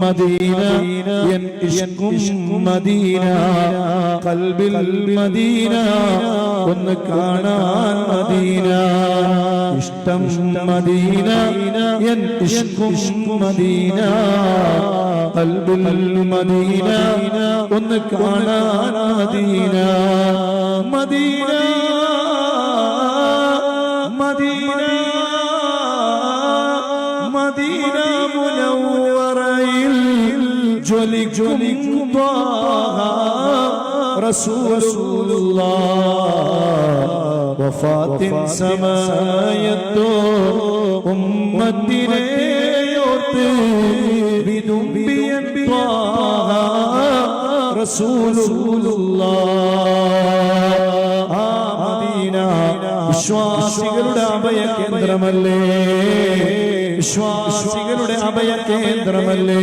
Medina എൻ ഇഷ്കും Medina കൽബിൽ മദീന ഒന്ന് കാണാൻ മദീന. ഇഷ്ടം മദീന എൻ ഇഷ്കും മദീന. കൽബിൽ മദീന ഒന്ന് കാണാൻ മദീന. മദീന ജ്വലിക്കും ത്വാഹ റസൂലുള്ളാഹ് വഫാത്തിൻ സമയത്തോ ഉമ്മത്തിനെ ഓർത്ത് ആ മദീന വിശ്വാസികളുടെ അഭയ കേന്ദ്രമല്ലേ വിശ്വാസികളുടെ അഭയ കേന്ദ്രമല്ലേ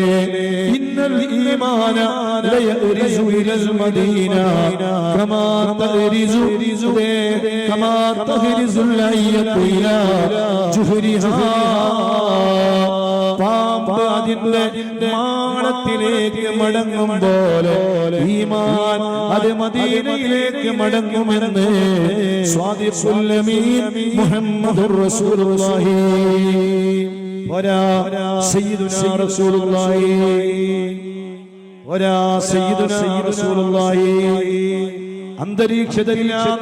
ഇന്നൽ ഈമാന ലയറിസു ഇലൽ മദീന. കമാ തഹരിസു കമാ തഹരിസുൽ അയ്യത്തു ഇലാ ജുഹരിഹാ. പാമ്പ് അതിന്റെ മാളത്തിലേക്ക് മടങ്ങും പോലെ ഈമാൻ അത് മദീനയിലേക്ക് മടങ്ങുമെന്ന് സ്വാദിഖുല്ലമീൻ മുഹമ്മദുർ റസൂലുള്ളാഹി. ഒരാ സയ്യിദുനാ റസൂലുള്ളാഹി. സയ്യിദുനാ റസൂലുള്ളാഹി.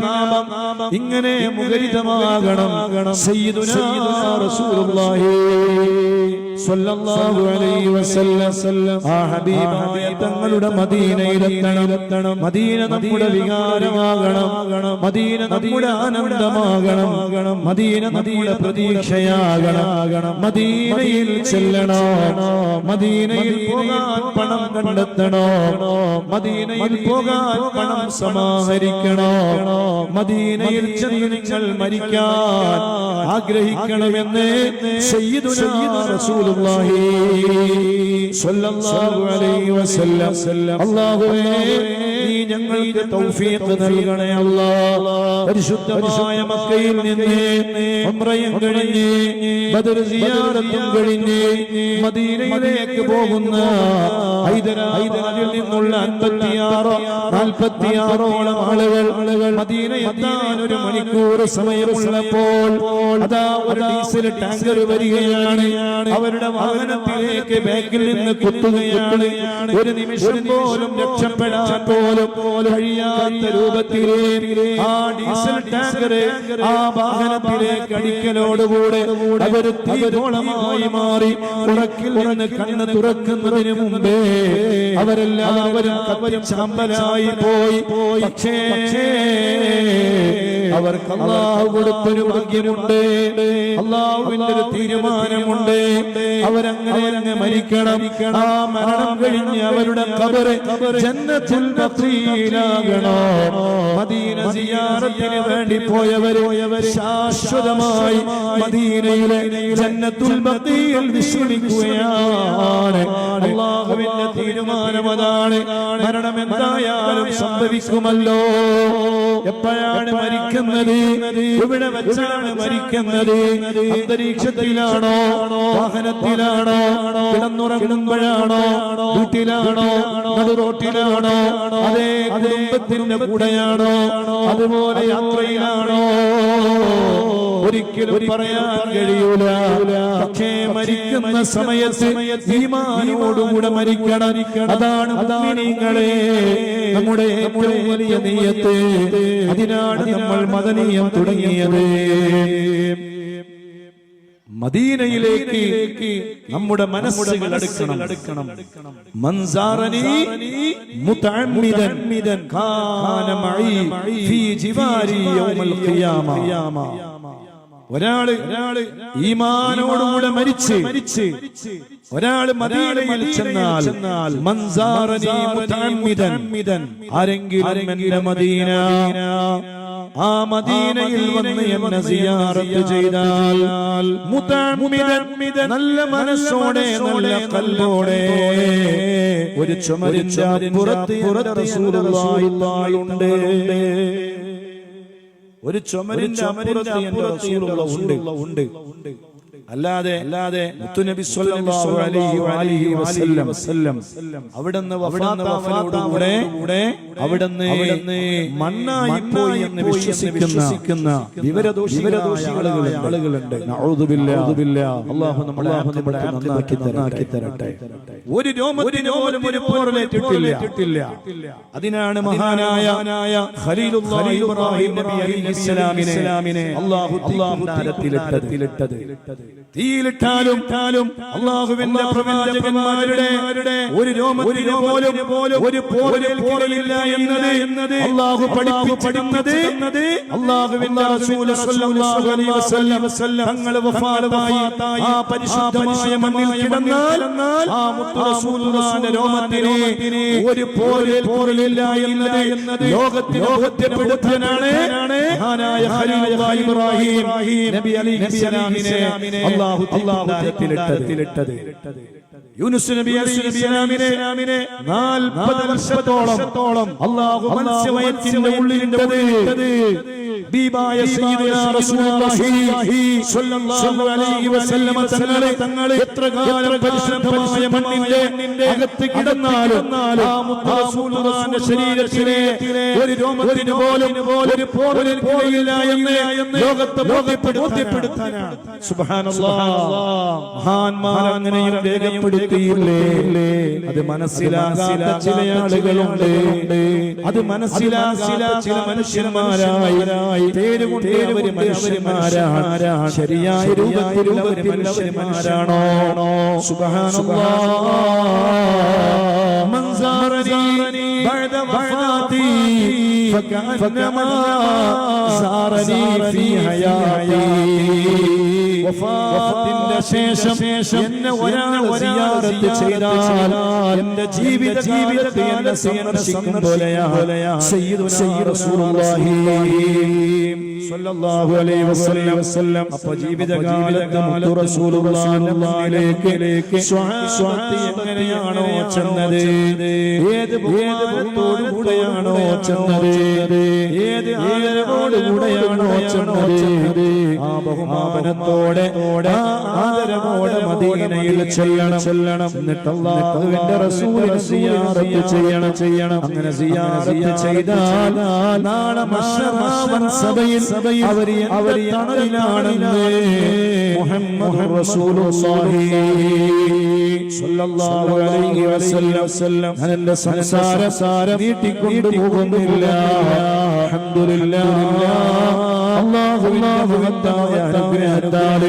നാമം ഇങ്ങനെ മുഖരിതമാകണം. സയ്യിദുനാ റസൂലുള്ളാഹി. സ്വല്ലല്ലാഹു അലൈഹി വസല്ലം. ആ ഹബീബായ തങ്ങളുടെ മദീനയിലെത്തണം. മദീന നമ്മുടെ വികാരമാകണം. മദീന നമ്മുടെ ആനന്ദമാകണം. മദീന നമ്മുടെ പ്രതീക്ഷയാകണം. മദീനയിൽ ചെല്ലണോ. മദീനയിൽ പോകാൻ പണം കണ്ടെത്തണോ. മദീനയിൽ പോകാൻ പണം സമാഹരിക്കണോ. മദീനയിൽ ചെന്ന് നിങ്ങൾ മരിക്കാൻ ആഗ്രഹിക്കണമെന്ന് സയ്യിദുനാ റസൂലുള്ളാഹി സ്വല്ലല്ലാഹു അലൈഹി വസല്ലം അല്ലാഹുവേ നീ ഞങ്ങൾക്ക് തൗഫീഖ് നൽകണേ പരിശുദ്ധമായ മക്കയിൽ നിന്ന് കഴിഞ്ഞ് ബദർ മദീനയിലേക്ക് പോകുന്ന ഹൈദരാബാദിൽ നിന്നുള്ള അൻപത്തിയാറോ നാൽപ്പത്തിയാറോളം ആളുകൾ മദീന ഒരു മണിക്കൂർ സമയമുള്ളപ്പോൾ അതാ ഡീസൽ ടാങ്കർ വരികയാണ്. അവരുടെ വാഹനത്തിലേക്ക് ബാക്കിൽ നിന്ന് കുത്തുകയാണ് ഒരു നിമിഷം പോലും രക്ഷപ്പെടാൻ പോലും കഴിയാത്ത രൂപത്തിൽ ആ ഡീസൽ ടാങ്കറെ ആ വാഹനത്തിലേക്ക് അടിക്കലോടുകൂടെ അവർ തീഗോളമായി മാറി ഉറക്കിൽ നിന്ന് കണ്ണ് തുറക്കുന്നതിന് മുമ്പേ അവരെല്ലാവരും കവരും ചാമ്പലായി പോയി. പക്ഷേ അവർക്ക് അള്ളാഹു കൊടുത്തൊരു ഭാഗ്യമുണ്ട്. അള്ളാഹുവിന്റെ ഒരു തീരുമാനമുണ്ട്. അവരങ്ങനെ അങ്ങ് മരിക്കണം. ആ മരണം കഴിഞ്ഞ് അവരുടെ കബറ് ജന്നത്തുൽ ബഖീലാകണോ മദീന സിയാറത്തിന് വേണ്ടി പോയവര് ശാശ്വതമായി മദീനയിലെ ജന്നത്തുൽ ബഖീൽ വിശ്രമിക്കുകയാണ്. അള്ളാഹുവിന്റെ തീരുമാനം അതാണ് മരണം എന്തായാലും സംഭവിക്കുമല്ലോ എപ്പോഴാണ് മരിക്കുന്നത് ഇവിടെ വെച്ചാണ് മരിക്കുന്നത് അന്തരീക്ഷത്തിലാണോ വാഹനത്തിലാണോ കിടന്നുറങ്ങുമ്പോഴാണോ വീട്ടിലാണോ റോട്ടിലാണോ അതേ കുടുംബത്തിന്റെ കൂടെയാണോ അതുപോലെ യാത്രയിലാണോ ഒരിക്കലും പറയാൻ കഴിയൂല. പക്ഷേ മരിക്കുന്ന സമയത്ത് ഈമാനോടുകൂടെ മരിക്കണം. അതാണ് നിങ്ങളെ നമ്മുടെ ഏറ്റവും വലിയ നീയത്ത് അതിനാണ് നമ്മൾ മദനീയം തുടങ്ങിയത്. മദീനയിലേക്ക് നമ്മുടെ മനസ്സുകൾ അടുക്കണം. അടുക്കണം. മൻസാറനി മുതഅമ്മിദൻ കാന മഈ ഫീ ജിവാരി യൗമൽ ഖിയാമ. ഒരാൾ ഒരാൾ ഈമാനോടുകൂടെ മരിച്ച് മരിച്ച് ഒരാൾ മദീനയിൽ ചെന്നാൽ മൻസാറനി മുതഅമ്മിദൻ ആരെങ്കിലും എന്റെ മദീന ആ മദീനയിൽ വന്ന് എന്നെ സിയാറത്ത് ചെയ്താൽ നല്ല മനസ്സോടെ നല്ല കല്ലോടെ ഒരു ചുമരിച്ച പുറത്ത് പുറത്ത് ഉണ്ട് ഒരു ചുമരിന്റെ അപ്പുറത്ത് എന്റെ റസൂലുള്ള ഉണ്ട്. ഉണ്ട്. അല്ലാതെ അല്ലാതെ മുത്തുനബി സ്വല്ലല്ലാഹു അലൈഹി വഅലിഹി വസല്ലം വസല്ലം. അവിടുന്ന് വഫാത്താവനോടുകൂടെ കൂടെ അവിടുന്ന് അവിടുന്ന് മണ്ണായി പോയി എന്ന് വിശ്വസിക്കുന്ന വിവരദോഷികളായ ആളുകളുണ്ട്. നഊദു നഊദുബില്ലാ അല്ലാഹു നമ്മളെ നമ്മുടെ നന്നാക്കി നന്നാക്കി തരട്ടെ. ഒരു രോമത്തിന് പോലും ഒരു പോറലേറ്റിട്ടില്ല അതിനാണ് മഹാനായ ഖലീലുല്ലാഹി ഇബ്രാഹിം നബി അലൈഹിസ്സലാമിനെ അല്ലാഹു തീയിലിട്ടത് തീയിലിട്ടാലും അള്ളാഹുവിന്റെ പ്രവാചകന്മാരുടെ ഒരു രോമത്തിന് പോലും ഒരു പോരലില്ല എന്നത് എന്നത് അള്ളാഹു പഠിപ്പിച്ചിടുന്നത് അള്ളാഹുവിന്റെ റസൂൽ സല്ലല്ലാഹു അലൈഹി വസല്ലം തങ്ങൾ വഫാത്തായി ആ പരിശുദ്ധമായ മണ്ണിൽ കിടന്നാൽ ആ മുത്തു റസൂലുള്ളാഹിന്റെ രോമത്തിന് ഒരു പോരൽ പോരലില്ല എന്നത് ബോധ്യപ്പെടുത്താനാണ് മഹാനായ ഇബ്രാഹിം നബി അലൈഹിസ്സലാമിനെ അല്ലാഹു തീയിലിട്ടത് യൂനുസ് നബി അലൈഹിസ്സലാമിനെ 40 വർഷത്തോളം അല്ലാഹു മത്സ്യവയറ്റിന്റെ ഉള്ളിലിട്ടത്. ബീബായ സയ്യിദുനാ റസൂലുള്ളാഹി സ്വല്ലല്ലാഹു അലൈഹി വസല്ലമ തങ്ങളെ തങ്ങളെ എത്ര കാലം പരിശുദ്ധമായ മണ്ണിന്റെ അകത്ത് കിടന്നാലും ശരീരത്തിലെ ഒരു രോമത്തിന് പോലും ഒരു പോരലില്ല എന്ന് ലോകത്തെ ബോധ്യപ്പെടുത്താനാണ്. മഹാന്മാർ അങ്ങനെയും രേഖപ്പെടുത്തിയില്ലേ? അത് മനസ്സിലാകാത്ത ചില ആളുകളുണ്ട്. അത് മനസ്സിലാകാത്ത ചില മനുഷ്യന്മാരായി തേരുകൊണ്ട് അവർ മനുഷ്യന്മാരാണ്. ശരിയായ രൂപത്തിൽ അവർ മനുഷ്യന്മാരാണോ? സുബ്ഹാനല്ലാഹ് من زارني بعد وفاتي فكأنما زارني في حياتي വഫാത്തിന്റെ ശേഷം എന്നെ ഒരാൾ സിയാറത്ത് ചെയ്താൽ എന്റെ ജീവിത ജീവിതത്തെ എന്നെ സന്ദർശിക്കും പോലെയാ സയ്യിദുനാ റസൂലുള്ളാഹി സ്വല്ലല്ലാഹു അലൈഹി വസല്ലം. അപ്പോൾ ജീവിതകാലത്ത് മുത്തു റസൂലുള്ളാഹിലേക്ക് സ്വഹാബത്ത് എങ്ങനെയാണോ ചെന്നത്? ഏത് ബഹുമാനത്തോടു കൂടെയാണോ ചെന്നത്? ഏത് ആദരവോടുകൂടെയാണോ ചെന്നത്? ആ ബഹുമാനത്തോടെ ആദരവോടെ മദീനയിൽ ചെല്ലണം. ചെല്ലണം എന്നിട്ട് റസൂലിനെ സിയാറത്ത് ചെയ്യണം. ചെയ്യണം അങ്ങനെ സിയാറത്ത് ചെയ്താൽ നാളെ മഹ്ശറാവൻ സഭയിൽ അവർ അവർ തണലിലാണെന്ന്. മുഹമ്മദ് റസൂലുള്ളാഹി സ്വല്ലല്ലാഹു അലൈഹി വസല്ലം. ഞാൻ എന്റെ സംസാരം സാരം നീട്ടിക്കൊണ്ടു പോകുന്നില്ല. അനുഗ്രഹത്താൽ